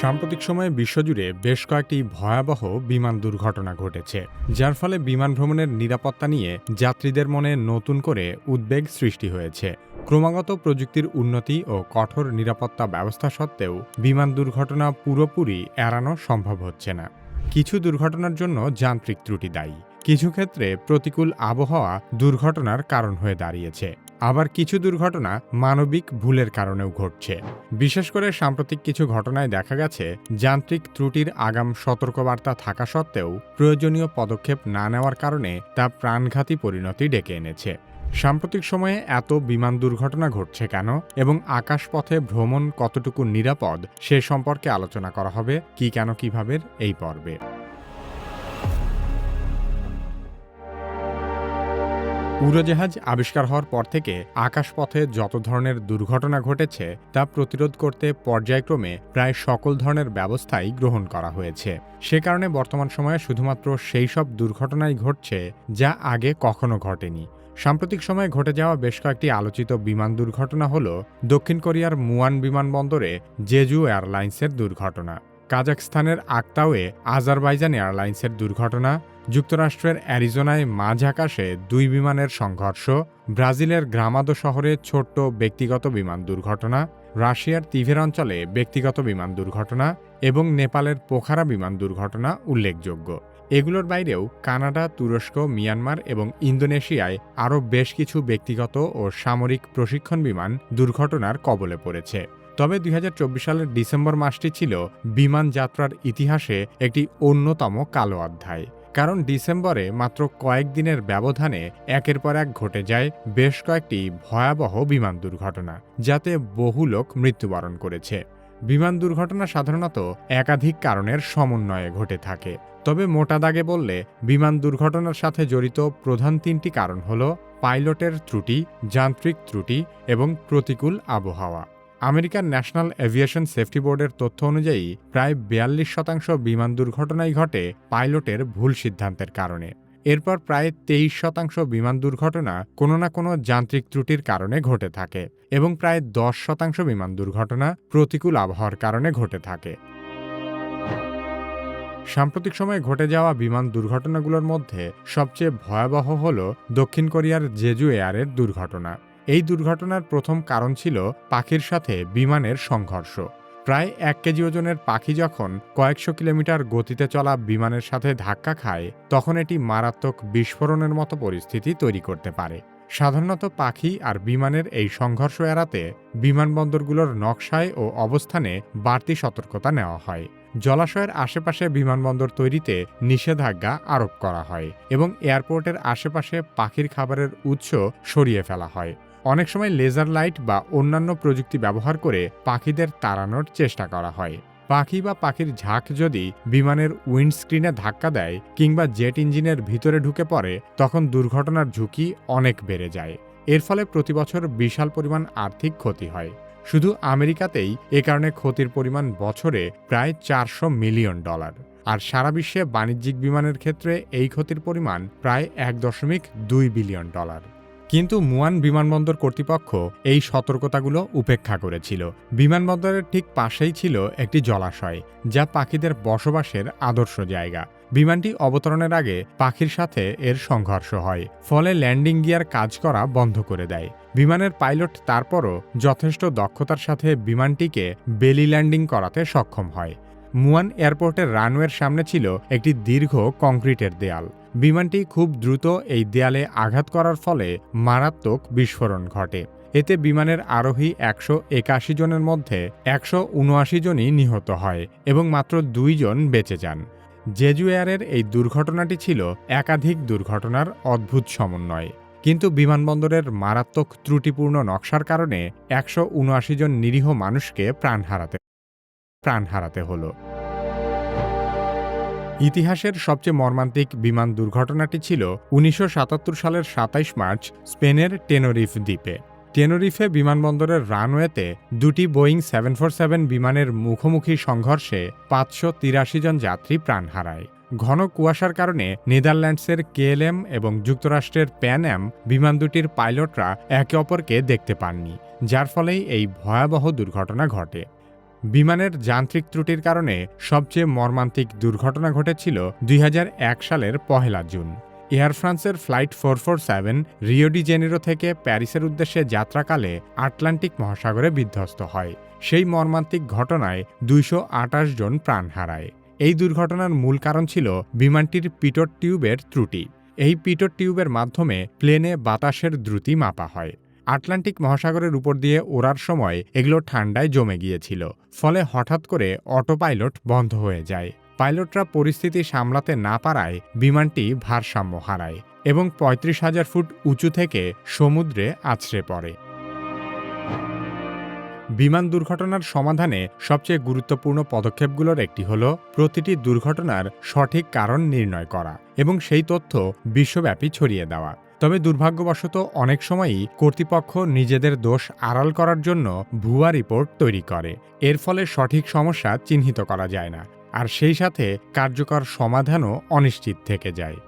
সাম্প্রতিক সময়ে বিশ্বজুড়ে বেশ কয়েকটি ভয়াবহ বিমান দুর্ঘটনা ঘটেছে, যার ফলে বিমান ভ্রমণের নিরাপত্তা নিয়ে যাত্রীদের মনে নতুন করে উদ্বেগ সৃষ্টি হয়েছে। ক্রমাগত প্রযুক্তির উন্নতি ও কঠোর নিরাপত্তা ব্যবস্থা সত্ত্বেও বিমান দুর্ঘটনা পুরোপুরি এড়ানো সম্ভব হচ্ছে না। কিছু দুর্ঘটনার জন্য যান্ত্রিক ত্রুটি দায়ী। কিছু ক্ষেত্রে প্রতিকূল আবহাওয়া দুর্ঘটনার কারণ হয়ে দাঁড়িয়েছে। আবার কিছু দুর্ঘটনা মানবিক ভুলের কারণেও ঘটছে। বিশেষ করে সাম্প্রতিক কিছু ঘটনায় দেখা গেছে, যান্ত্রিক ত্রুটির আগাম সতর্কবার্তা থাকা সত্ত্বেও প্রয়োজনীয় পদক্ষেপ না নেওয়ার কারণে তা প্রাণঘাতী পরিণতি ডেকে এনেছে। সাম্প্রতিক সময়ে এত বিমান দুর্ঘটনা ঘটছে কেন এবং আকাশপথে ভ্রমণ কতটুকু নিরাপদ সে সম্পর্কে আলোচনা করা হবে, কি কেন, কীভাবে, এই পর্বে। উড়োজাহাজ আবিষ্কার হওয়ার পর থেকে আকাশপথে যত ধরনের দুর্ঘটনা ঘটেছে তা প্রতিরোধ করতে পর্যায়ক্রমে প্রায় সকল ধরনের ব্যবস্থাই গ্রহণ করা হয়েছে। সে কারণে বর্তমান সময়ে শুধুমাত্র সেই সব দুর্ঘটনাই ঘটছে যা আগে কখনো ঘটেনি। সাম্প্রতিক সময়ে ঘটে যাওয়া বেশ কয়েকটি আলোচিত বিমান দুর্ঘটনা হল দক্ষিণ কোরিয়ার মুয়ান বিমানবন্দরে জেজু এয়ারলাইন্সের দুর্ঘটনা কাজাকস্তানের আক্তাওয়ে আজারবাইজান এয়ারলাইন্সের দুর্ঘটনা যুক্তরাষ্ট্রের অ্যারিজোনায় মাঝ আকাশে দুই বিমানের সংঘর্ষ, ব্রাজিলের গ্রামাদো শহরে ছোট্ট ব্যক্তিগত বিমান দুর্ঘটনা, রাশিয়ার তিভের অঞ্চলে ব্যক্তিগত বিমান দুর্ঘটনা এবং নেপালের পোখারা বিমান দুর্ঘটনা উল্লেখযোগ্য। এগুলোর বাইরেও কানাডা, তুরস্ক, মিয়ানমার এবং ইন্দোনেশিয়ায় আরও বেশ কিছু ব্যক্তিগত ও সামরিক প্রশিক্ষণ বিমান দুর্ঘটনার কবলে পড়েছে। তবে দুই হাজার চব্বিশ সালের ডিসেম্বর মাসটি ছিল বিমান যাত্রার ইতিহাসে একটি অন্যতম কালো অধ্যায়। কারণ ডিসেম্বরে মাত্র কয়েকদিনের ব্যবধানে একের পর এক ঘটে যায় বেশ কয়েকটি ভয়াবহ বিমান দুর্ঘটনা, যাতে বহু লোক মৃত্যুবরণ করেছে। বিমান দুর্ঘটনা সাধারণত একাধিক কারণের সমন্বয়ে ঘটে থাকে। তবে মোটা দাগে বললে, বিমান দুর্ঘটনার সাথে জড়িত প্রধান তিনটি কারণ হল পাইলটের ত্রুটি, যান্ত্রিক ত্রুটি এবং প্রতিকূল আবহাওয়া। আমেরিকার ন্যাশনাল এভিয়েশন সেফটি বোর্ডের তথ্য অনুযায়ী, প্রায় বিয়াল্লিশ শতাংশ বিমান দুর্ঘটনাই ঘটে পাইলটের ভুল সিদ্ধান্তের কারণে। এরপর প্রায় তেইশ শতাংশ বিমান দুর্ঘটনা কোনো না কোনো যান্ত্রিক ত্রুটির কারণে ঘটে থাকে এবং প্রায় দশ শতাংশ বিমান দুর্ঘটনা প্রতিকূল আবহাওয়ার কারণে ঘটে থাকে। সাম্প্রতিক সময়ে ঘটে যাওয়া বিমান দুর্ঘটনাগুলোর মধ্যে সবচেয়ে ভয়াবহ হল দক্ষিণ কোরিয়ার জেজু এয়ারের দুর্ঘটনা। এই দুর্ঘটনার প্রথম কারণ ছিল পাখির সাথে বিমানের সংঘর্ষ। প্রায় এক কেজি ওজনের পাখি যখন কয়েকশো কিলোমিটার গতিতে চলা বিমানের সাথে ধাক্কা খায়, তখন এটি মারাত্মক বিস্ফোরণের মতো পরিস্থিতি তৈরি করতে পারে। সাধারণত পাখি আর বিমানের এই সংঘর্ষ এড়াতে বিমানবন্দরগুলোর নকশায় ও অবস্থানে বাড়তি সতর্কতা নেওয়া হয়। জলাশয়ের আশেপাশে বিমানবন্দর তৈরিতে নিষেধাজ্ঞা আরোপ করা হয় এবং এয়ারপোর্টের আশেপাশে পাখির খাবারের উৎস সরিয়ে ফেলা হয়। অনেক সময় লেজার লাইট বা অন্যান্য প্রযুক্তি ব্যবহার করে পাখিদের তাড়ানোর চেষ্টা করা হয়। পাখি বা পাখির ঝাঁক যদি বিমানের উইন্ডস্ক্রিনে ধাক্কা দেয় কিংবা জেট ইঞ্জিনের ভিতরে ঢুকে পড়ে, তখন দুর্ঘটনার ঝুঁকি অনেক বেড়ে যায়। এর ফলে প্রতিবছর বিশাল পরিমাণ আর্থিক ক্ষতি হয়। শুধু আমেরিকাতেই এ কারণে ক্ষতির পরিমাণ বছরে প্রায় চারশো মিলিয়ন ডলার। আর সারা বিশ্বে বাণিজ্যিক বিমানের ক্ষেত্রে এই ক্ষতির পরিমাণ প্রায় এক দশমিক দুই বিলিয়ন ডলার। কিন্তু মুয়ান বিমানবন্দর কর্তৃপক্ষ এই সতর্কতাগুলো উপেক্ষা করেছিল। বিমানবন্দরের ঠিক পাশেই ছিল একটি জলাশয়, যা পাখিদের বসবাসের আদর্শ জায়গা। বিমানটি অবতরণের আগে পাখির সাথে এর সংঘর্ষ হয়, ফলে ল্যান্ডিং গিয়ার কাজ করা বন্ধ করে দেয়। বিমানের পাইলট তারপরও যথেষ্ট দক্ষতার সাথে বিমানটিকে বেলি ল্যান্ডিং করাতে সক্ষম হয়। মুয়ান এয়ারপোর্টের রানওয়ের সামনে ছিল একটি দীর্ঘ কংক্রিটের দেয়াল। বিমানটি খুব দ্রুত এই দেয়ালে আঘাত করার ফলে মারাত্মক বিস্ফোরণ ঘটে। এতে বিমানের আরোহী একশো একাশি জনের মধ্যে একশো উনআশি জনই নিহত হয় এবং মাত্র দুইজন বেঁচে যান। জেজু এয়ারের এই দুর্ঘটনাটি ছিল একাধিক দুর্ঘটনার অদ্ভুত সমন্বয়। কিন্তু বিমানবন্দরের মারাত্মক ত্রুটিপূর্ণ নকশার কারণে একশো উনআশি জন নিরীহ মানুষকে প্রাণ হারাতে প্রাণ হারাতে হলো। ইতিহাসের সবচেয়ে মর্মান্তিক বিমান দুর্ঘটনাটি ছিল উনিশশো সাতাত্তর সালের সাতাইশ মার্চ স্পেনের টেনোরিফ দ্বীপে। টেনোরিফে বিমানবন্দরের রানওয়েতে দুটি বোয়িং সেভেন ফোর সেভেন বিমানের মুখোমুখি সংঘর্ষে পাঁচশো তিরাশি জন যাত্রী প্রাণ হারায়। ঘন কুয়াশার কারণে নেদারল্যান্ডসের কেএলএম এবং যুক্তরাষ্ট্রের প্যান অ্যাম বিমান দুটির পাইলটরা একে অপরকে দেখতে পাননি, যার ফলেই এই ভয়াবহ দুর্ঘটনা ঘটে। বিমানের যান্ত্রিক ত্রুটির কারণে সবচেয়ে মর্মান্তিক দুর্ঘটনা ঘটেছিল দুই হাজার এক সালের পহেলা জুন। এয়ার ফ্রান্সের flight four four seven Rio de Janeiro থেকে প্যারিসের উদ্দেশ্যে যাত্রাকালে আটলান্টিক মহাসাগরে বিধ্বস্ত হয়। সেই মর্মান্তিক ঘটনায় দুইশ আটাশ জন প্রাণ হারায়। এই দুর্ঘটনার মূল কারণ ছিল বিমানটির পিটর টিউবের ত্রুটি। এই পিটর টিউবের মাধ্যমে প্লেনে বাতাসের দ্রুতি মাপা হয়। আটলান্টিক মহাসাগরের উপর দিয়ে ওড়ার সময় এগুলো ঠান্ডায় জমে গিয়েছিল। ফলে হঠাৎ করে অটোপাইলট বন্ধ হয়ে যায়। পাইলটরা পরিস্থিতি সামলাতে না পারায় বিমানটি ভারসাম্য হারায় এবং পঁয়ত্রিশ হাজার ফুট উঁচু থেকে সমুদ্রে আছড়ে পড়ে। বিমান দুর্ঘটনার সমাধানে সবচেয়ে গুরুত্বপূর্ণ পদক্ষেপগুলোর একটি হল প্রতিটি দুর্ঘটনার সঠিক কারণ নির্ণয় করা এবং সেই তথ্য বিশ্বব্যাপী ছড়িয়ে দেওয়া। তবে দুর্ভাগ্যবশত অনেক সময়ই কর্তৃপক্ষ নিজেদের দোষ আড়াল করার জন্য ভুয়া রিপোর্ট তৈরি করে। এর ফলে সঠিক সমস্যা চিহ্নিত করা যায় না, আর সেই সাথে কার্যকর সমাধানও অনিশ্চিত থেকে যায়।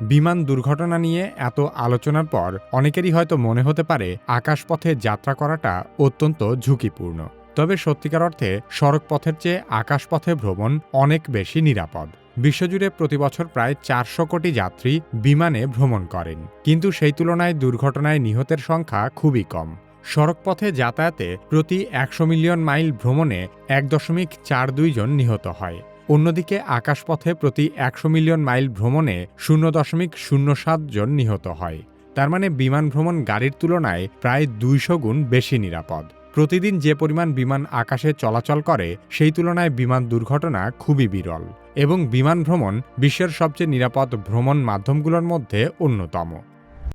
বিমান দুর্ঘটনা নিয়ে এত আলোচনার পর অনেকেরই হয়তো মনে হতে পারে আকাশপথে যাত্রা করাটা অত্যন্ত ঝুঁকিপূর্ণ। তবে সত্যিকার অর্থে সড়কপথের চেয়ে আকাশপথে ভ্রমণ অনেক বেশি নিরাপদ। বিশ্বজুড়ে প্রতিবছর প্রায় চারশো কোটি যাত্রী বিমানে ভ্রমণ করেন। কিন্তু সেই তুলনায় দুর্ঘটনায় নিহতের সংখ্যা খুবই কম। সড়কপথে যাতায়াতে প্রতি একশো মিলিয়ন মাইল ভ্রমণে এক দশমিক চার দুই জন নিহত হয়। অন্যদিকে আকাশপথে প্রতি একশো মিলিয়ন মাইল ভ্রমণে শূন্য দশমিক শূন্য সাত জন নিহত হয়। তার মানে বিমান ভ্রমণ গাড়ির তুলনায় প্রায় দুইশো গুণ বেশি নিরাপদ। প্রতিদিন যে পরিমাণ বিমান আকাশে চলাচল করে, সেই তুলনায় বিমান দুর্ঘটনা খুবই বিরল এবং বিমান ভ্রমণ বিশ্বের সবচেয়ে নিরাপদ ভ্রমণ মাধ্যমগুলোর মধ্যে অন্যতম।